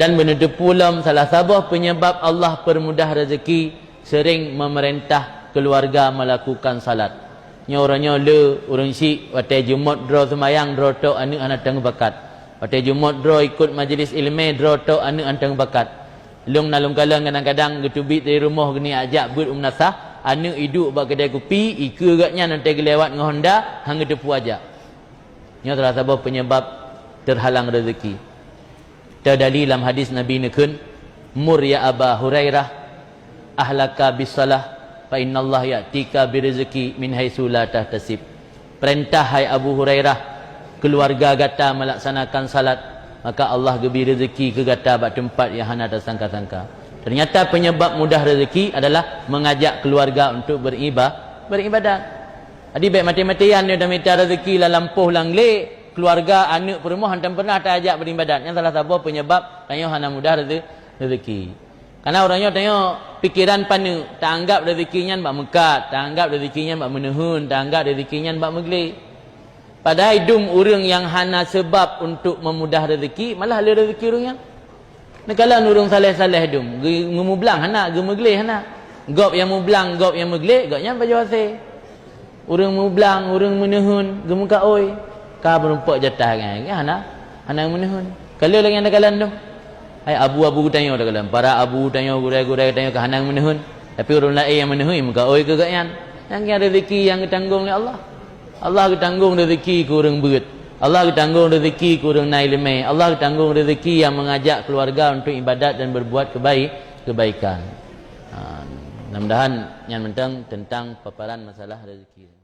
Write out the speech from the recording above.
dan menutup pulam salah satu penyebab Allah permudah rezeki sering memerintah keluarga melakukan salat. Nya orangnya le orang si watai Jumat draw semayang draw tok anu anak teng bakat. Watai Jumat draw ikut majlis ilmu draw tok anu anteng bakat. Long nalung kalang kadang-kadang getubit dari rumah gini ajak but umnasah anu hidup bak kedai kopi ika agaknya nanti gelewat dengan Honda hang tepu ajak. Nya salah satu penyebab terhalang rezeki. Terdali dalam hadis Nabi nekun mur ya Aba Hurairah ahlaka bisalah fa innallaha ya'tika birizqi min haitsu la tahtasib. Perintah hai Abu Hurairah keluarga gata melaksanakan salat maka Allah gebi rezeki ke gata bak tempat yang hana tak sangka-sangka. Ternyata penyebab mudah rezeki adalah mengajak keluarga untuk beribadah, beribadat. Adi baik mati-matian dia dah minta rezeki lah lampuh lang lek keluarga anak perempuan hantam pernah tak ajak beribadat yang salah satu penyebab tanya hana mudah rezeki karena orangnya tanya pikiran panu tak anggap rezekinya bak mekat tak anggap rezekinya bak menehun tak anggap rezekinya bak meglik padahal hidung orang yang hana sebab untuk memudah rezeki malah ada rezeki orang yang Nekala nurung saleh-saleh dum, ngemublang hana, gemeglih hana. Gop yang mublang, gop yang meglik, gopnya baju wasih. Urang mublang, urang menehun, gemuka oi ka berumpak jatah kan? Ya ana ana menehun kalau lagi anda kalan tu. Ai abu-abu tanya dah kalan para abu tanya gurai-gurai tanya ke hanang menehun tapi orang lain yang menehun muka oi ke gayan yang ada rezeki yang ditanggung oleh Allah. Allah ditanggung rezeki ku orang berat. Allah ditanggung rezeki ku orang naik lemai Allah ditanggung rezeki yang mengajak keluarga untuk ibadat dan berbuat kebaik kebaikan. Ha, mudah-mudahan yang mentang tentang paparan masalah rezeki